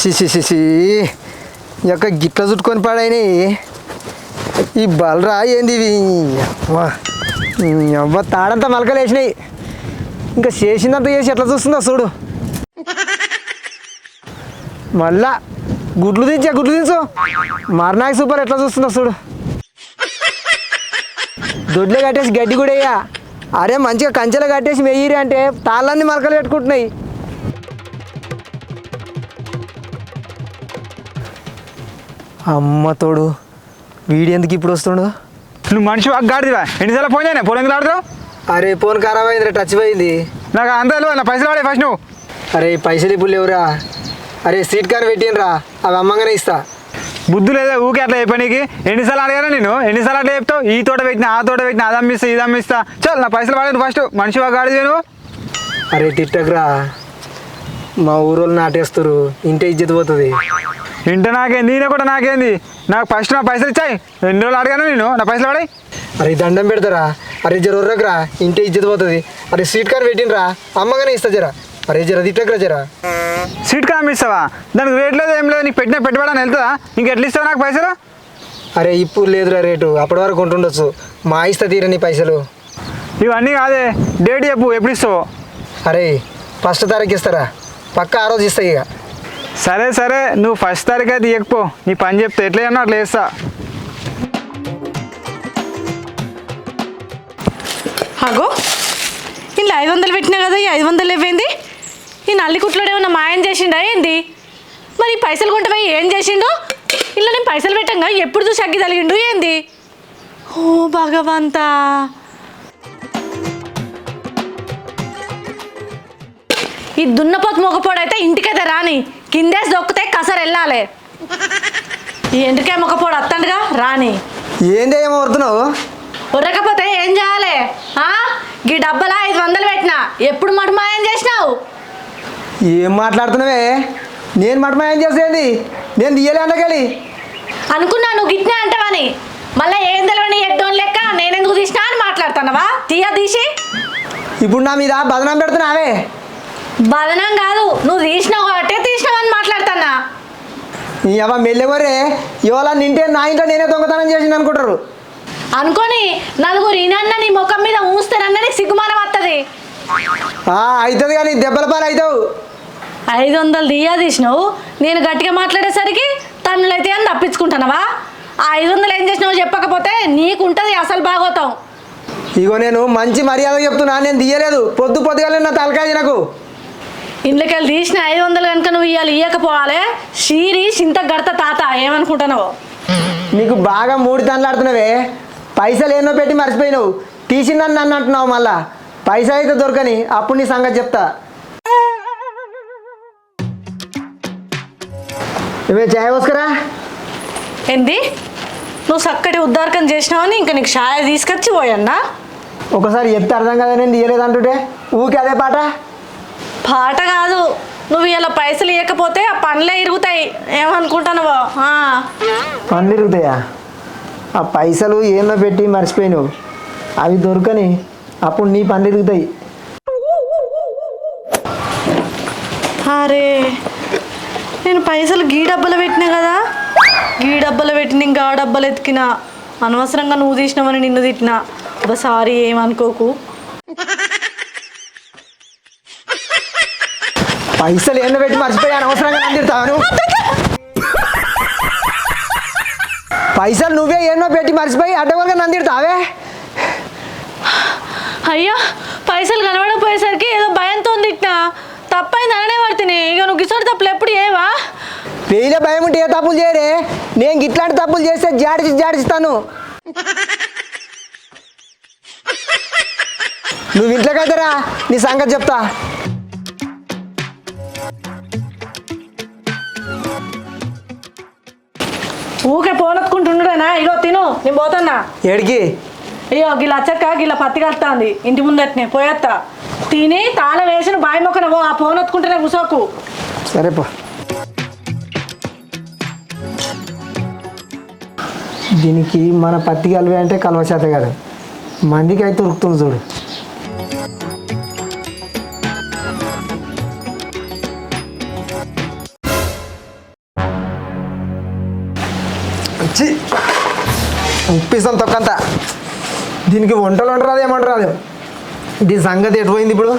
CCCC ఈ యొక్క గిట్ల చుట్టుకొని పాడైనవి ఈ బలరా ఏంది ఇవి? అవ్వ. తాడంతా మలకలేసినాయి ఇంకా చేసిందంతా చేసి ఎట్లా చూస్తుందా చూడు. మళ్ళా గుడ్లు దించా గుడ్లు దించు. మర్నాకి సూపర్ ఎట్లా చూస్తుందా చూడు. దొడ్లే కట్టేసి గడ్డి కూడా అయ్యా అరే మంచిగా కంచెలు కట్టేసి వెయ్యిరి అంటే తాళ్ళన్నీ మలకలు పెట్టుకుంటున్నాయి. అమ్మ తోడు. వీడి ఎందుకు ఇప్పుడు వస్తుండు? నువ్వు మనిషి గాడిదివా? ఎన్నిసార్లు ఫోన్ చేయనా? ఫోన్ ఎందుకు ఆడుతావు అరే ఫోన్ ఖరాబ్ అయింది టచ్ పోయింది. నాకు అంత తెలియదు నా పైసలు వాడే ఫస్ట్ నువ్వు. అరే పైసలు ఇప్పుడు లేవురా. అరే సీట్ కార్ పెట్టినరా అవి అమ్మంగానే ఇస్తా. బుద్ధి లేదా ఊకే అట్లా చెప్పనీకి ఎన్నిసార్లు అడిగాను నేను ఎన్నిసార్లు అట్లా చెప్తావు? ఈ తోట పెట్టినా ఆ తోట పెట్టినా అది అమ్మిస్తా ఇది అమ్మిస్తా. చల్ నా పైసలు వాడేది ఫస్ట్ మనిషి గాడిది నువ్వు. అరే తిట్టకురా మా ఊరోళ్ళు నాటేస్తారు ఇంటే ఇజ్జత్ పోతుంది. ఇంట నాకేంది? నేనే కూడా నాకేంది? నాకు ఫస్ట్ నా పైసలు ఇచ్చాయి. ఎన్ని రోజులు అడిగాను నేను? నా పైసలు వాడాయి అరే దండం పెడతారా? అరే జర ఉర్రకురా. ఇంటే ఇజ్జత్ పోతుంది. అరే సీట్ కార్ పెట్టినరా అమ్మగానే ఇస్తా జరా. అరే జర తిట్టకురా జరా. సీట్ కా అమ్మిస్తావా దానికి రేట్ లేదు ఏం లేదు. నీకు పెట్టిన పెట్టుబడి వెళ్తుందా? ఇంక ఎట్లా ఇస్తావు నాకు పైసలు? అరే ఇప్పుడు లేదురా రేటు. అప్పటి వరకు ఉంటుండొచ్చు. మా ఇస్తా తీరని పైసలు. ఇవన్నీ కాదే. డేట్ చెప్పు ఎప్పుడు ఇస్తావు? అరే ఫస్ట్ తారీఖు ఇస్తారా? పక్క ఆ రోజు ఇస్తా ఇక. సరే సరే నువ్వు ఫస్ట్ తారీఖు అయితే ఇవ్వకపో నీ పని చెప్తే ఎట్లా అన్నా అట్లా వేస్తా అగో ఇలా ఐదు వందలు పెట్టినా కదా ఈ ఐదు వందలు ఇవ్వేంది ఈ నల్లి కుట్లోడు ఏమన్నా మాయం చేసిండా ఏంది? మరి ఈ పైసలు కొంటే ఏం చేసిండు? ఇలా నేను పైసలు పెట్టంగా ఎప్పుడు చూసి అగ్గి తలిగిండు ఏంది? ఓ భగవంతా. ఈ దున్నపోతు మొగపోడైతే ఇంటికైతే రాని కిందేసి దొక్కితే కసరు వెళ్ళాలి. ఈ ఎండ్రికాయ మొగపోడు అత్తండుగా? రాని. వరుతున్నావు ఉరకపోతే ఏం చేయాలి? ఆ? గీ డబ్బలా ఐదు వందలు పెట్టినా. ఎప్పుడు మటుమాయం చేసినావు? ఏం మాట్లాడుతున్నావే? నేను మటమాయం చేసేది? నేను తీయలే అండకెళ్ళి అనుకున్నా నువ్వు గిట్నే అంటావని. మళ్ళీ ఏం తెలియని ఎడ్డోన్ లెక్క నేనెందుకు తీసినా అని మాట్లాడుతున్నావా? తీయ తీసి. ఇప్పుడు నా మీద బదనాం పెడుతున్నావే? బదనం కాదు నువ్వు తీసినావు కాబట్టి తీసినావని మాట్లాడుతున్నా. నీ అవ్వ మెల్లెవరే? ఇవాళ నింటే నా ఇంట్లో నేనే దొంగతనం చేసింది అనుకుంటారు. అనుకొని నలుగురు ఈనన్న నీ ముఖం మీద ఊస్తానన్న నీకు సిగ్గుమానం వస్తుంది అవుతుంది కానీ దెబ్బల పాలు అవుతావు ఐదు వందలు దియ్యా తీసినావు నేను గట్టిగా మాట్లాడేసరికి తన్నులైతే అని తప్పించుకుంటున్నావా? ఆ ఐదు వందలు ఏం చేసినావు చెప్పకపోతే నీకుంటుంది అసలు బాగోతాం. ఇగో నేను మంచి మర్యాద చెప్తున్నా నేను తీయలేదు పొద్దు పొద్దుగానే నా తలకాయ నాకు ఇంట్లోకెళ్ళి తీసిన ఐదు వందలు కనుక నువ్వు ఇవ్వాలి ఇవ్వకపోవాలి షీరి చింత గడత తాత ఏమనుకుంటున్నావు? నీకు బాగా మూడు తండ్లాడుతున్నావే. పైసలు ఎన్నో పెట్టి మర్చిపోయినావు. తీసిందని నన్ను అంటున్నావు మళ్ళా. పైసా అయితే దొరకని అప్పుడు నీ సంగతి చెప్తా. ఇవే చాయ్ పోసుకురా ఏంది? నువ్వు చక్కటి ఉద్దారకం చేసినావని ఇంకా నీకు షాయ తీసుకొచ్చి పోయన్నా? ఒకసారి చెప్తే అర్థం కదా నేను తీయలేదు అంటుంటే. ఊకే అదే పాట? పాట కాదు. నువ్వు ఇలా పైసలు ఇవ్వకపోతే ఆ పనులే ఇరుగుతాయి. ఏమనుకుంటున్నావో? ఆ. పనులు ఇరుగుతాయా? ఆ పైసలు ఏమో పెట్టి మర్చిపోయినావు. అవి దొరకని అప్పుడు నీ పనులు ఇరుగుతాయి. అరే నేను పైసలు గీ డబ్బలు పెట్టినా కదా? గీ డబ్బలు పెట్టిన ఇంకా ఆ డబ్బలు ఎతికినా. అనవసరంగా నువ్వు తీసినావని నిన్ను తిట్టినా. ఒకసారి ఏమనుకోకు. పైసలు ఎన్నో పెట్టి మర్చిపోయి అనవసరంగా నన్ను తిడతాను. పైసలు నువ్వే ఎన్నో పెట్టి మర్చిపోయి అడ్డగోలుగా నన్ను తిడతావే? అయ్యా పైసలు కనబడకపోయేసరికి ఏదో భయంతో తిట్టినా. తప్పైంది అననే పడుతుంది ఇక నువ్వు గిసోడి తప్పులు ఎప్పుడు ఏవా పెయిలే భయం ఉంటే ఏ తప్పులు చేయరే? నేను ఇట్లాంటి తప్పులు చేస్తే జాడిచి జాడిస్తాను. నువ్వు ఇంట్లోకి రా నీ సంగతి చెప్తా. ఊకే పోనొత్తుకుంటుండేనా ఇగో తిను నేను పోతున్నా. ఏడికి? అయ్యో గిల్ల అచ్చక్క గిల్ల పత్తి కలుతుంది ఇంటి ముందట్నే పోయేత్తా. తిని తాళం వేసిన బాయి మొక్కన పో ఆ ఫోన్ ఒత్తుకుంటేనే కూసోకు. సరే పో. దీనికి మన పత్తి కలవే అంటే కలవ చేత కదా. మందికి అయితే ఉరుకుతుంది చూడు. చి ఉప్పిస్తాం తొక్కంత దీనికి వంటలు వంటరాదు ఏమంటరాదు దీని సంగతి ఎటు పోయింది ఇప్పుడు?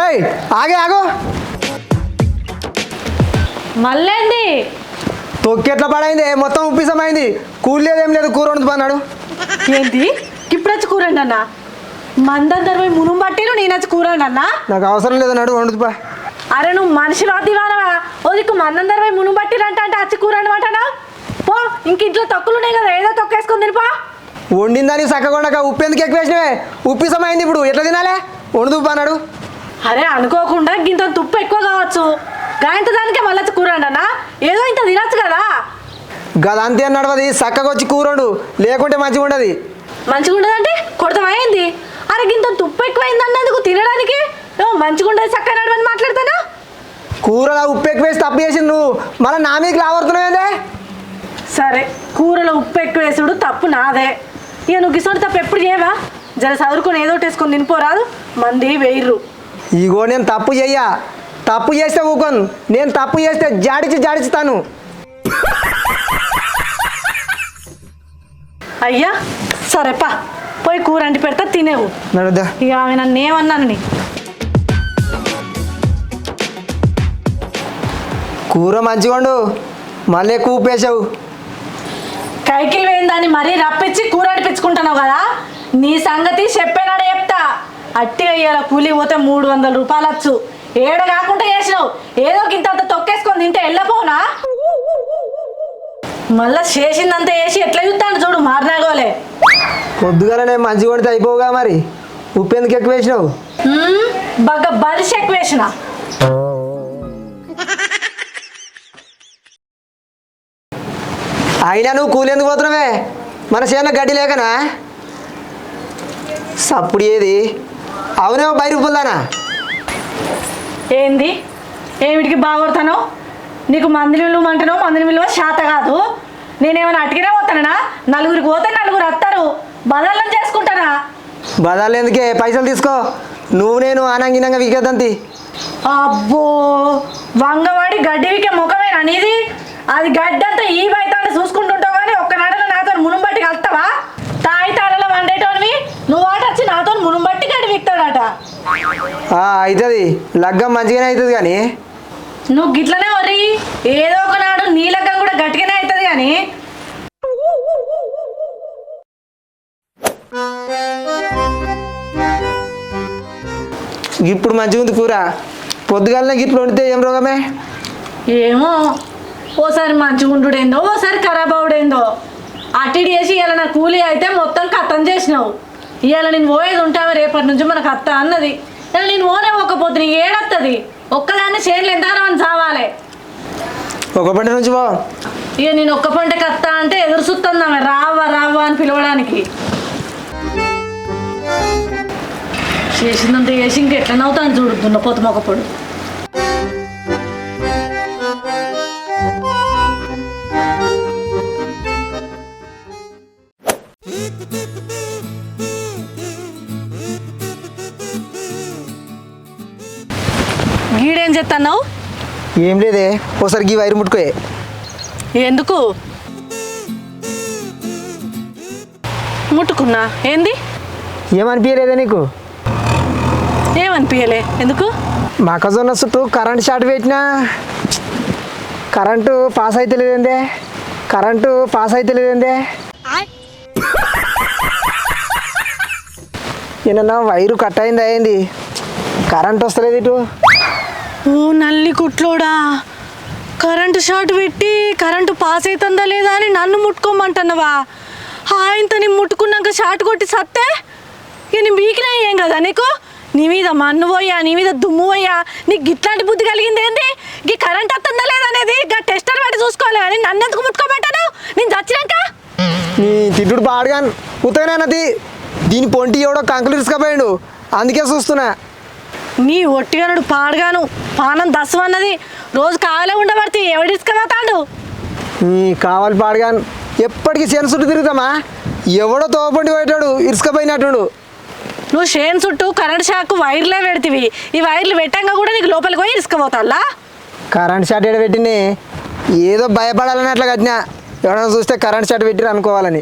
ఏయ్ ఆగే ఆగో. మళ్ళేంది? తొక్కెట్ల పడైంది? మొత్తం ఉప్పిసమైంది లేదు ఏం లేదు కూర వండుతు పన్నాడు ఏంటి ఇప్పుడు వచ్చి కూరండి అన్న మందందరు పోయి మునుం పట్టిరు నేను వచ్చి కూరండి అన్న. నాకు అవసరం లేదు నడు వండుతుపా అరే నువ్వు మనిషివా దివానవా ఓ దిక్కు మందందరు పోయి మునుం పట్టిరంట అంటే వచ్చి కూరండి అంటానా పో ఇంక ఇంట్లో తొక్కులు ఉన్నాయి కదా ఏదో తొక్కేసుకొని తినిపో వండిందని చక్కకొండక ఉప్పు ఎందుకు ఎక్కువ వేసినవే? ఉప్పిసమైంది ఇప్పుడు ఎట్లా తినాలే? వండుతూ పన్నాడు అరే అనుకోకుండా ఇంత తుప్పు ఎక్కువ కావచ్చు. గాయంత దానికే మళ్ళీ కూరండి అన్న ఏదో ఇంత తినచ్చు కదా. గదంతే నడవది చక్కగా వచ్చి కూరండు లేకుంటే మంచిగా ఉండదు మంచిగా ఉండదంటే కొడతామైంది అరే ఇంత తుప్పు ఎక్కువైంది అన్నందుకు తినడానికి? ఏమో మంచిగా ఉండదు చక్కగా నడవని మాట్లాడతానా? కూరలో ఉప్పు ఎక్కువ వేసి తప్పు చేసింది నువ్వు. మళ్ళీ నా మీకు లావడుతున్నావేందే సరే కూరలో ఉప్పు ఎక్కువ వేసుడు తప్పు నాదే. ఇక నువ్వు గిసోడు తప్పు ఎప్పుడు చేయవా? జర చదువుకొని ఏదో వేసుకొని తినిపోరాదు మంది వేయరు ఇగో నేను తప్పు చెయ్యా. తప్పు చేస్తే ఊకోను నేను తప్పు చేస్తే జాడిచి జాడిస్తాను అయ్యా సరేపా పోయి కూర అంటి పెడతా తినేవు. ఇక ఆమె నన్ను ఏమన్నాను కూర మంచిగా వండు. మళ్ళీ వేసావు. కైకిల్ వేయిందాన్ని మరీ రప్పించి కూర అడిపించుకుంటున్నావు కదా? నీ సంగతి చెప్పేనాడే చెప్తా. అట్టి అయ్యాల కూలి పోతే మూడు వందల రూపాయలు వచ్చు ఏడ కాకుండా చేసినావు. ఏదో ఇంత తొక్కేసుకొని తింటే వెళ్ళపోనా? మళ్ళా చేసిందంతా వేసి ఎట్లా చూస్తాను చూడు మారినాగోలే పొద్దుగాల నేను మంచిగా వండితే అయిపోవుగా మరి? ఉప్పు ఎందుకు ఎక్కువ వేసినావు? మ్మ్, బాగా బలిసి ఎక్కువ వేసిన. అయినా నువ్వు కూలి ఎందుకు పోతున్నావే? మన చేన గడ్డి లేకనా? సప్పుడు ఏది? అవునేమో బయట పుల్దానా ఏంది? ఏమిటికి బాగొడతాను? నీకు మందిని విలువ అంటాను మందిని విలువ శాత కాదు. నేనేమైనా అటుకినే పోతానా నలుగురికి పోతే నలుగురు వస్తారు బదలం చేసుకుంటానా బదాలు ఎందుకే? పైసలు తీసుకో. నువ్వు నేను ఆనంగినంగా వికేద్దంతి అబ్బో! వంగవాడి గడ్డివికే ముఖమేనా నీది? అది గడ్డి అంతా ఈ బయట చూసుకుంటుంటావు కానీ ఒక్క నడల నాతో మునుబట్టి కలుస్తావా తాయి తాళలో వండేటోనివి నువ్వు ఆట వచ్చి నాతో మునుబట్టి గడ్డి విక్తాడట. అవుతుంది లగ్గం మంచిగానే అవుతుంది కానీ. నువ్వు గిట్లనే వరి ఏదో ఒకనాడు నీ లగ్గం కూడా గట్టిగానే అవుతుంది కానీ ఇప్పుడు మంచిగా ఉంది కూర. పొద్దుగాలనే గిట్లు వండితే ఏం రోగమే? ఏమో ఓసారి మంచిగా ఉండుడేందో ఓసారి ఖరాబ్ అవుడేందో. అటు ఇటు చేసి ఇవాళ నా కూలీ అయితే మొత్తం కథం చేసినావు. ఇవాళ నేను పోయేది ఉంటావా రేపటి నుంచి మనకు అత్త అన్నది. ఇవాళ నేను పోనే ఒక్కపోతే నీకు ఏడత్తది? ఒక్కదాన్ని చేనులు ఎంత అని చావాలి. ఒక పంట నుంచి పో. ఇక నేను ఒక్క పంటకి అత్త అంటే ఎదురు చూస్తున్నామే రావా రావా అని పిలవడానికి. చేసిందంటే చేసి ఇంకెట్లనవుతాను చూడుతున్న పొత్తు ఏం లేదే ఒకసారి గీ వైరు ముట్టుకోయే ఎందుకు? ముట్టుకున్నా. ఏంది? ఏమనిపించలేదా నీకు? ఏమనిపించలే ఎందుకు? మొక్కజొన్న చుట్టూ కరెంట్ షార్ట్ పెట్టినా. కరెంటు పాస్ అయితే లేదండే కరెంటు పాస్ అయితే లేదండే ఏమన్నా వైరు కట్ అయింది అయింది కరెంట్ వస్తలేదు ఇటు. ఓ నల్లి కుట్లోడా? కరెంటు షార్ట్ పెట్టి కరెంటు పాస్ అవుతుందా లేదా అని నన్ను ముట్టుకోమంటున్నావా? ఆయనతో నేను ముట్టుకున్నాక షార్ట్ కొట్టి సత్తే? ఇక నీ మీకినా ఏం కదా నీకు? నీ మీద మన్ను పోయా నీ మీద దుమ్ము పోయా నీకు గిట్లాంటి బుద్ధి కలిగింది ఏంది? ఈ కరెంట్ వస్తుందా లేదా అనేది ఇక టెస్టర్ పెట్టి చూసుకోవాలి కానీ నన్ను ఎందుకు ముట్టుకోమంటాను నేను చచ్చినాక? నీ తిట్టుడు పాడుగాను ఉతగనది దీని పొంటి ఎవడో కంకులు ఇసుకపోయాడు అందుకే చూస్తున్నా. నీ ఒట్టిగానుడు పాడగాను పానం దశం అన్నది రోజు కావాలే ఉండబడితే ఎవడిసుకపోతాడు నీ కావాలి పాడుగాను ఎప్పటికీ చేను చుట్టూ తిరుగుతామా? ఎవడో తోపండి పోయేటాడు ఇసుకపోయినట్టుడు నువ్వు షేన్ చుట్టూ కరెంట్ షాక్ వైర్లే పెడతీవి. ఈ వైర్లు పెట్టంగా కూడా నీకు లోపలికి పోయి ఇసుకపోతాలా కరెంట్ షాట్ ఏడ పెట్టింది? ఏదో భయపడాలని అట్లా కట్టినా. ఎవరైనా చూస్తే కరెంట్ షాట్ పెట్టిరు అనుకోవాలని.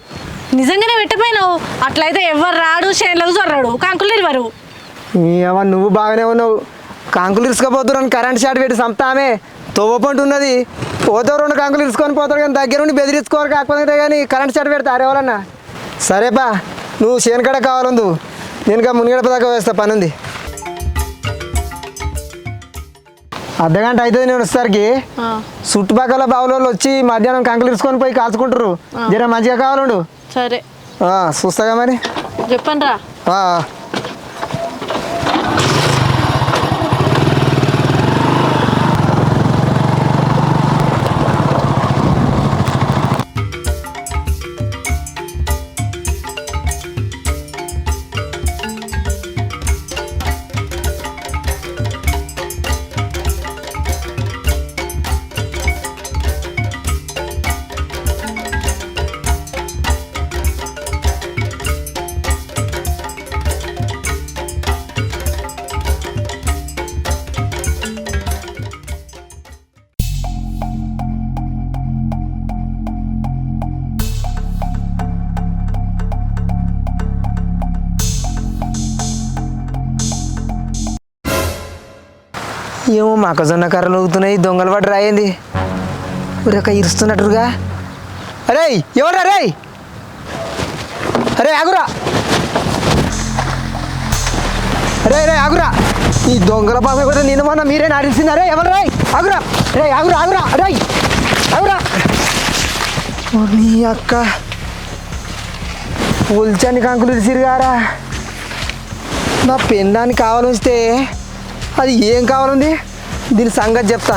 నిజంగానే పెట్టపోయినావు అట్లయితే ఎవరు రాడు షేన్లకు జొర్రాడు కంకులు ఇవ్వరు ఏమో నువ్వు బాగానే ఉన్నావు. కంకులు ఇసుకపోతున్నాను కరెంట్ షాట్ పెట్టి సంపుతామే తవ్వపంటు ఉన్నది. పోతే రెండు కంకులు ఇసుకొని పోతాడు కానీ దగ్గర ఉండి బెదిరించుకోరు కాకపోతే కానీ కరెంట్ షాట్ పెడతారు ఎవరన్నా సరేపా నువ్వు చేనుకడ కావాలందు నేను మునిగడప దాకా వేస్తా పని ఉంది అర్ధగంట అవుతుంది నేను వచ్చేసరికి. చుట్టుపక్కల బావులలో వచ్చి మధ్యాహ్నం కంకులు ఇసుకొని పోయి కాల్చుకుంటారు జర మంచిగా కావాలండు. సరే. చూస్తాగా మరి. చెప్పండి రా ఏమో మొక్కజొన్న కర్రలు ఊగుతున్నాయి దొంగలు పడి రాయింది. ఊరక ఇరుస్తున్నట్టుగా అరే ఎవరా రే? అరే ఆగురా. అరే రే ఆగురా. ఈ దొంగల బాబు కూడా నిన్న మొన్న మీరే నడిచిందరే ఎవరు రే? ఆగురా. రే ఆగురా ఆగురా. రే ఆగురా. నీ అక్క. ఉల్చని కంకులు ఇరిసిరుగారా. నా పెండానికి కావాలొస్తే అది ఏం కావాలండి? దీని సంగతి చెప్తా.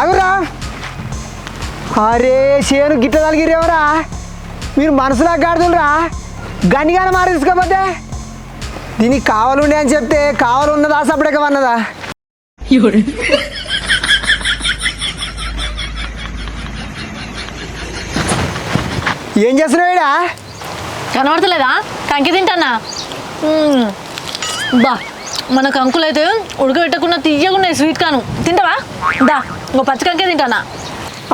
ఆగురా. అరే చేను గిట్ల తలిగిరేవరా? మీరు మనసులా గాడుతుండ్రా? గనిగానే మారి తీసుకోపోతే దీనికి కావాలుండే అని చెప్తే కావాలన్నదా సపడక అన్నదా ఏం చేస్తున్నావు? కనబడతలేదా? కంకి తింటానా. బా. మన కంకులు అయితే ఉడకబెట్టకుండా తీయకుండా స్వీట్ కాను తింటావా? దా ఇంకో పచ్చి కంకే తింటానా?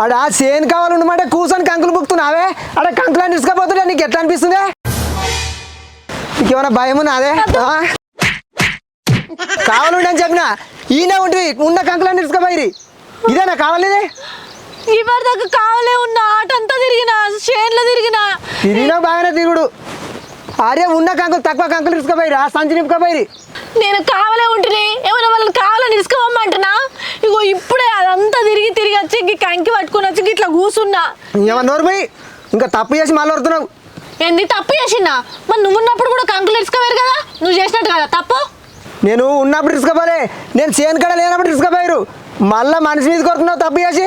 ఆడ చేను కావాలన్నమాట కూర్చొని కంకులు బుక్తున్నావే ఆడ కంకులని తీసుకపోతుంటే నీకు ఎట్లా అనిపిస్తుంది? నీకేమైనా భయం ఆ? కావాలండి అని చెప్పిన ఈయన ఉంటుంది ఉన్న కంకులని తీసుకుపోయి ఇదేనా కావాలేదే ఇప్పటి దాకా కావాలే ఉన్న ఆట అంతా తిరిగిన షేన్లో తిరిగిన. తిరిగినా బాగానే తిరుగుడు. అరే ఉన్న కంకులు తక్కువ కంకులు తీసుకుపోయి ఆ సంచి నింపుకపోయి నేను కావాలే ఉంటుంది ఏమైనా వాళ్ళని కావాలని ఇసుకోమంటున్నా ఇగో ఇప్పుడే అదంతా తిరిగి తిరిగి వచ్చి ఈ కంకి పట్టుకొని వచ్చి ఇట్లా కూసున్నా. ఏమన్నా పోయి ఇంకా తప్పు చేసి మళ్ళీ వస్తున్నావు ఏంది తప్పు చేసినా మరి నువ్వు ఉన్నప్పుడు కూడా కంకులు ఇసుకోవేరు కదా? నువ్వు చేసినట్టు కదా? తప్పు? నేను ఉన్నప్పుడు తీసుకుపోలే నేను చేను కడ లేనప్పుడు తీసుకుపోయారు మళ్ళీ మనిషి మీద కొడుతున్నావు తప్పు చేసి.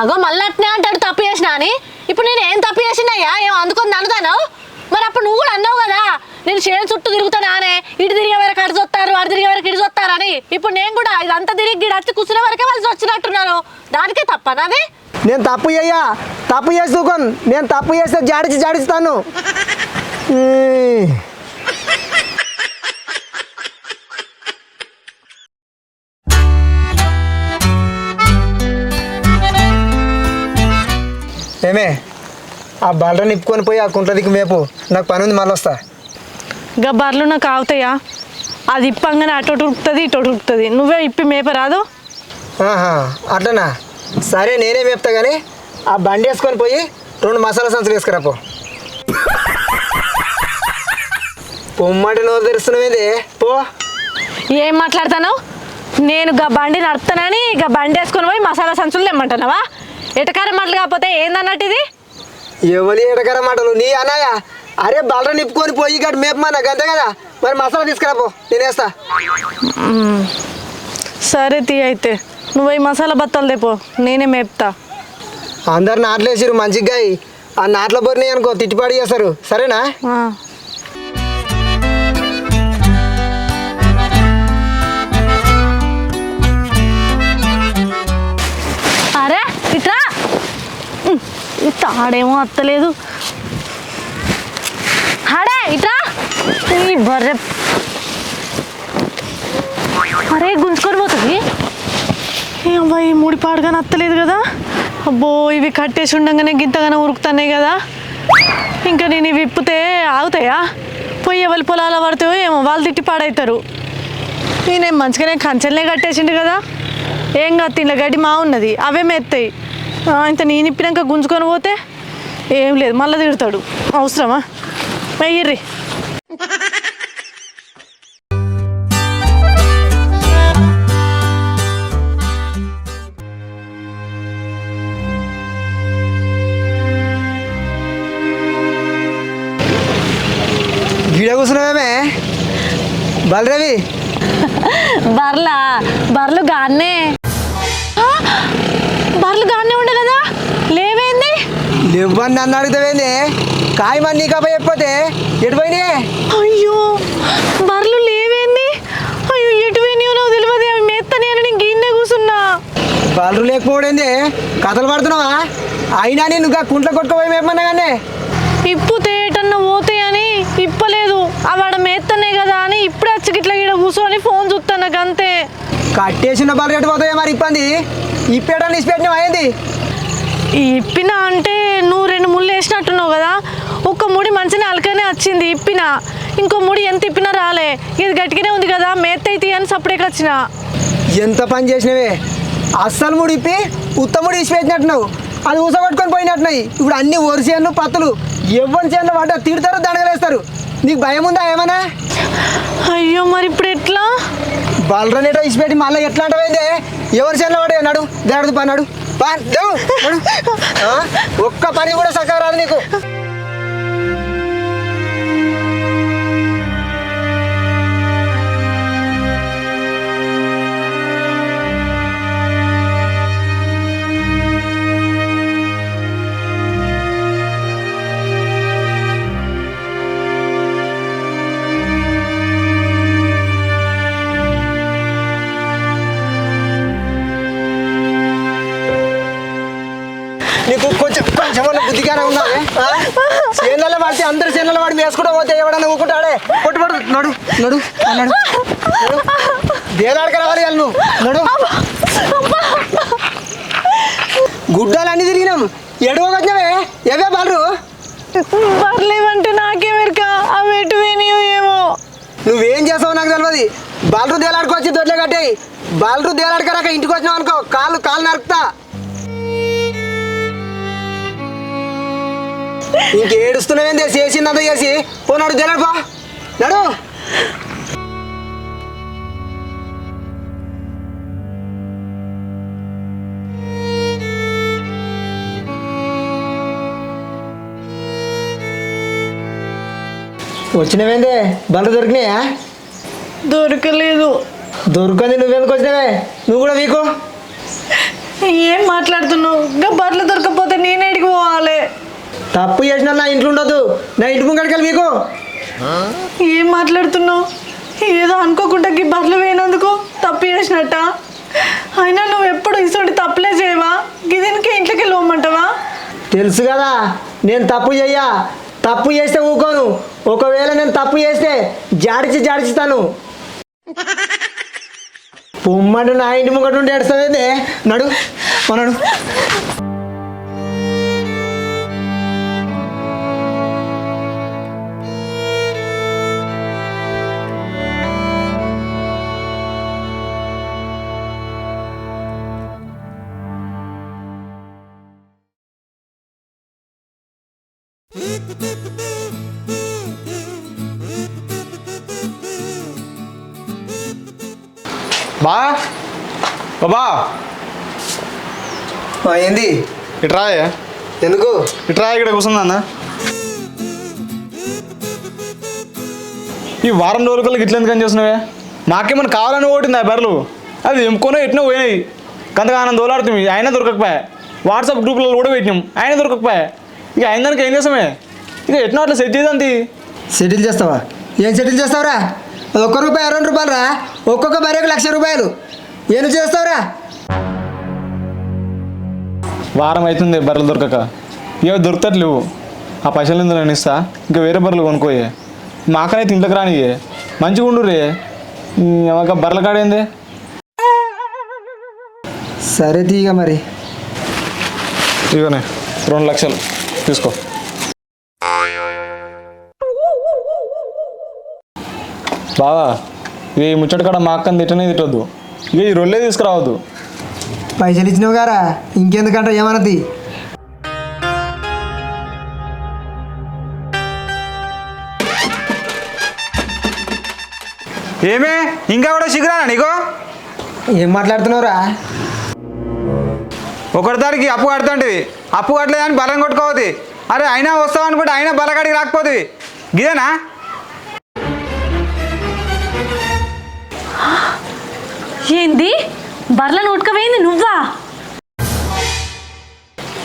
అగో మళ్ళీ అట్నే అంటాడు తప్పు చేసినా అని. ఇప్పుడు నేను ఏం తప్పు చేసినాయ్యా ఏం అందుకొని అనుతాను మరి అప్పుడు నువ్వు కూడా అన్నావు కదా? నేను చేను చుట్టూ తిరుగుతానా అనే? ఇటు తిరిగే వరకు అటు చూస్తారు అటు తిరిగే వరకు ఇటు చూస్తారని ఇప్పుడు నేను కూడా ఇదంతా తిరిగి గిడ వచ్చి కూర్చునే వరకే వాళ్ళు వచ్చినట్టున్నాను దానికే తప్ప నాది? నేను తప్పు చెయ్యా. తప్పు చేసి తూకొని నేను తప్పు చేస్తే జాడిచి జాడిస్తాను. ఏమే ఆ బలర నిప్పుకొని పోయి ఆ కుంట్ల దిక్కు మేపు. నాకు పని ఉంది మళ్ళీ వస్తా ఇంకా బర్రెలు నాకు ఆగుతాయా? అది ఇప్పంగానే అటు ఉరుకుతుంది ఇటు ఉరుకుతుంది. నువ్వే ఇప్పి మేపరాదు ఆహా అట్లనా? సరే నేనే మేపుతా కానీ ఆ బండి వేసుకొని పోయి రెండు మసాలా సంచులు వేసుకురా పో. పొమ్మటి నోరు తెరుస్తున్నావేంది పో. ఏం మాట్లాడతాను నేను గా బండి నడుపుతానని ఇక బండి వేసుకొని పోయి మసాలా సంచులు తెమ్మంటున్నావా? ఎటకారం మాటలు కాకపోతే ఏందన్నట్టు ఇది? ఎవరి ఎడకర మాటలు? నీ అన్నయ్య? అరే బలర నిప్పుకొని పోయి ఇక్కడ మేపమా నాకు అంతే కదా? మరి మసాలా తీసుకురా పో నేను వేస్తా. సరే తీ అయితే. నువ్వు ఈ మసాలా బత్తాలు తెపో నేనే మేపుతా. అందరు నాట్లు వేసిరు మంచిగా ఆ నాట్ల బొరినాయి అనుకో తిట్టిపాడి చేస్తారు. సరేనా? ఆ. అరే ఇట్రా. ఈ తాడేమో అత్తలేదు హాడే ఇట్రా ఈ బర్రె. అరే గుంజుకొని పోతుంది. అబ్బాయి ముడి పాడుగా నత్తలేదు కదా? అబ్బో ఇవి కట్టేసి ఉండగానే గింతగానే ఉరుకుతున్నాయి కదా. ఇంకా నేను ఇవి విప్పితే ఆగుతాయా? పోయి ఎవరి పొలాల పడితే ఏమో వాళ్ళు తిట్టి పాడవుతారు నేనేం మంచిగానే కంచెలనే కట్టేసిండు కదా. ఏం కాదు తిండ్ల గడ్డి మా ఉన్నది అవే మెత్తాయి. ఇంత నేను ఇప్పినాక గుంజుకొని పోతే ఏం లేదు మళ్ళీ తిడతాడు. అవసరమా? వెయ్యిర్రి కూర్చున్నావేమే? బలరవి బర్ల? బర్లు గాన్నే. ఆ, బర్లు గాన్నే ఉండే కదా లేవేంది? లేవని నన్ను అడుగుతావేంది? కాయ మంది నీకు అబ్బాయి చెప్పిపోతే ఎటు పోయినాయి అయ్యో బర్లు లేవేంది? అయ్యో ఎటు పోయినాయో నాకు తెలియదు అవి మెత్తని అని నేను గిన్నె కూర్చున్నా బలరు లేకపోవడేంది? కథలు పడుతున్నావా? అయినా నేను ఇంకా కుంట్ల కొట్టుకుపోయి మేపమన్నా కానీ ఇప్పుతే ఏటన్నా పోతాయని ఆడ మేత్తనే కదా అని ఇప్పుడే వచ్చి ఇట్లా ఈడ కూర్చొని ఫోన్ చూస్తాను నాకు అంతే కట్టేసిన బలరు ఎటు పోతాయో మరి ఇబ్బంది. ఇప్పేటని ఇచ్చిపెట్టినావు అయింది. ఇప్పిన అంటే నువ్వు రెండు ముళ్ళు వేసినట్టున్నావు కదా ఒక్క ముడి మంచిగా అలకనే వచ్చింది ఇప్పిన. ఇంకో ముడి ఎంత ఇప్పినా రాలే. ఇది గట్టిగానే ఉంది కదా మేత్త అయితే అని సపరేట్గా వచ్చిన. ఎంత పని చేసినవే. అస్సలు ముడి ఇప్పి ఉత్తముడి ఇచ్చిపెట్టినట్టున్నావు అది ఊసగొట్టుకొని పోయినట్టున్నాయి. ఇప్పుడు అన్ని వరిసేన్లు పత్తులు. ఎవరి చేనులో పడ్డా తిడతారు దండగలేస్తారు. నీకు భయం ఉందా ఏమన్నా? అయ్యో మరి ఇప్పుడు ఎట్లా? బలరనేటో ఇచ్చిపెట్టి మళ్ళీ ఎట్లా అంటమైంది ఎవరి చేనులో పడే నడు దేడదు పా నడు పా దేవు నడు. ఆ? ఒక్క పని కూడా సక్కగా రాదు నీకు. అందరు చేనులలో పడి వేసుకుంటూ పోతే ఎవడన్నా ఊకుంటాడే? కొట్టు పడు నడు నడు ఆ, నడు. నడు దేదాడక రావాలి వాళ్ళు నడు. గుడ్డలు అన్ని తిరిగినాం. ఎడుగు వచ్చినవే ఏవే బాలరు పర్లేవంటే నాకేమెరక అవి ఎటు ఏమో. నువ్వేం చేస్తావో నాకు తెలియదు బాలరు దేలాడుకొచ్చి దొడ్లే కట్టేయి. బాలరు దేలాడకరాక ఇంటికి వచ్చినావు అనుకో. కాళ్ళు కాళ్ళు నరుకుతా. ఇంకేడుస్తున్నావేంది చేసిందంతా చేసి ఓ నడు దేలాడుపో నడు. వచ్చినవేందే బలు దొరికినాయా? దొరకలేదు. దొరకంది నువ్వెందుకు వచ్చినవే? నువ్వు కూడా వీకు. ఏం మాట్లాడుతున్నావు? ఇంకా బర్రెలు దొరకపోతే నేను ఎడికి పోవాలి. తప్పు చేసిన నా ఇంట్లో ఉండొద్దు నా ఇంటి ముంగడికి వీకు ఏం మాట్లాడుతున్నావు? ఏదో అనుకోకుండా ఈ బర్రెలు వేయనందుకు తప్పు చేసినట్ట. అయినా నువ్వు ఎప్పుడు ఇసోటి తప్పులే చేయవా? గిదీనికి ఇంట్లోకి వెళ్ళమంటావా? తెలుసు కదా నేను తప్పు చెయ్యా. తప్పు చేస్తే ఊకోను. ఒకవేళ నేను తప్పు చేస్తే జాడిచి జాడిస్తాను పొమ్మంటే నా ఇంటి ముంగట నుండి ఏడుస్తావేంది నడు ఓ బా. బాబా. ఏంది? ఇట్రా ఎందుకు? ఇట్రా ఇక్కడ కూర్చుందా ఈ వారం రోజులకల్లా ఇట్లా ఎందుకని చేస్తున్నావే? నాకేమన్నా కావాలని ఓటింది ఆ బర్రెలు? అది ఎంపుకొని ఎట్నో పోయినాయి. కంతగా ఆనందం దోలాడుతుంది. అయినా దొరకకపోయా. వాట్సాప్ గ్రూప్లలో కూడా పెట్టినాం. అయినా దొరకకపోయా. ఇక అయిన దానికి ఏం చేసామే ఇక ఎట్నో అట్లా సెట్ చేద్దాంతి సెటిల్ చేస్తావా? ఏం సెటిల్ చేస్తావురా? ఒక్క రూపాయి రెండు రూపాయలు రా. ఒక్కొక్క బర్రెకు లక్ష రూపాయలు. ఏం చేస్తావురా? వారం అవుతుంది బర్రెలు దొరకక. ఇక దొరుకుతట్లేవు. ఆ పైసలు ఎందుకు నేను ఇస్తా? ఇంకా వేరే బర్రెలు కొనుక్కోయే. మాకనైతే ఇంట్లోకి రానియే మంచిగా ఉండు రే బర్రెల కాడేంది సరే తీగ మరి. ఇవనే రెండు లక్షలు. తీసుకో. బావా ఇక ఈ ముచ్చట కాడ మా అక్కని తిట్టనే తిట్టొద్దు. ఇక ఈ రొల్లే తీసుకురావద్దు. పైసలు ఇచ్చినావు గారా? ఇంకెందుకంట ఏమన్నది? ఏమే? ఇంకా కూడా సిగ్గురానా నీకు? ఏం మాట్లాడుతున్నావురా? ఒకటి తారీఖు అప్పు కడుతుంటివి. అప్పు కట్టలేదని బలం కొట్టుకోవద్ది. అరే అయినా వస్తావు అనుకుంటే అయినా బలకాడికి రాకపోతుంది గిదేనా? ఏంది? బర్లను ఉడకవేయింది నువ్వా?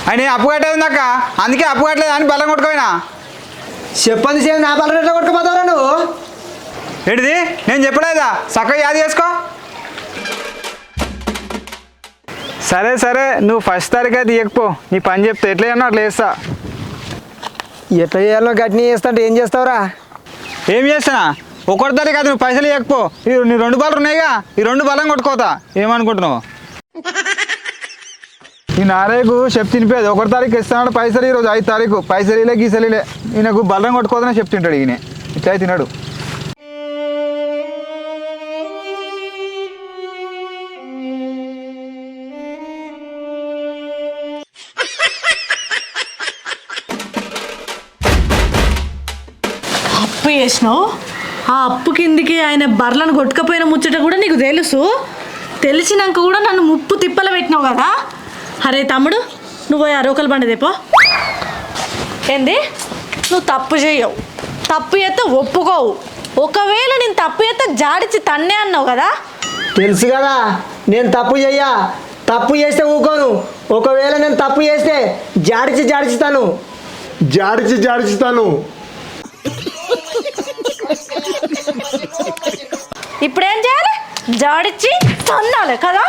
ఆయన అప్పు కట్టేది అక్క అందుకే అప్పు కట్టలేదు అని బలం కొట్టుకోయినా చెప్పంది చేయండి నా బలం ఎట్లా కొట్టుకుపోతావురా నువ్వు? ఏంటిది? నేను చెప్పలేదా? చక్కగా యాది చేసుకో. సరే సరే. నువ్వు ఫస్ట్ తారీఖు అయితే ఇవ్వకపో నీ పని చెప్తే ఎట్లా అన్నా అట్లా వేస్తా ఎట్లా చేయాలో గట్టిని చేస్తుంటే ఏం చేస్తావురా? ఏం చేస్తానా ఒకటి తారీఖు అది నువ్వు పైసలు ఇవ్వకపో ఈ నీ రెండు బాలు ఉన్నాయిగా ఈ రెండు బలం కొట్టుకోతా. ఏమనుకుంటున్నావు? ఈ నారేకు చెప్ తినిపోయేది ఒకటి తారీఖు ఇస్తున్నాడు పైసలు ఈరోజు ఐదు తారీఖు. పైసలీలే గీసలీలే ఈయనకు బల్లం కొట్టుకోదనే చెప్తుంటాడు ఈయన. ఇట్లా తిన్నాడు అప్పు చేసినావు? ఆ అప్పు కిందికి ఆయన బర్లను కొట్టుకపోయిన ముచ్చట కూడా నీకు తెలుసు? తెలిసినాక కూడా నన్ను ముప్పు తిప్పల పెట్టినావు కదా? అరే తమ్ముడు నువ్వు పోయి ఆ రోకల బండి దేపో ఏంది? నువ్వు తప్పు చేయవు తప్పు చేస్తే ఒప్పుకోవు. ఒకవేళ నేను తప్పు చేస్తే జాడిచి తన్నే అన్నావు కదా? తెలుసు కదా నేను తప్పు చెయ్యా. తప్పు చేస్తే ఊకోను. ఒకవేళ నేను తప్పు చేస్తే జాడిచి జాడిస్తాను జాడిచి జాడిస్తాను ఇప్పుడేం చేయాలి? జాడిచ్చి తన్నాలి కదా?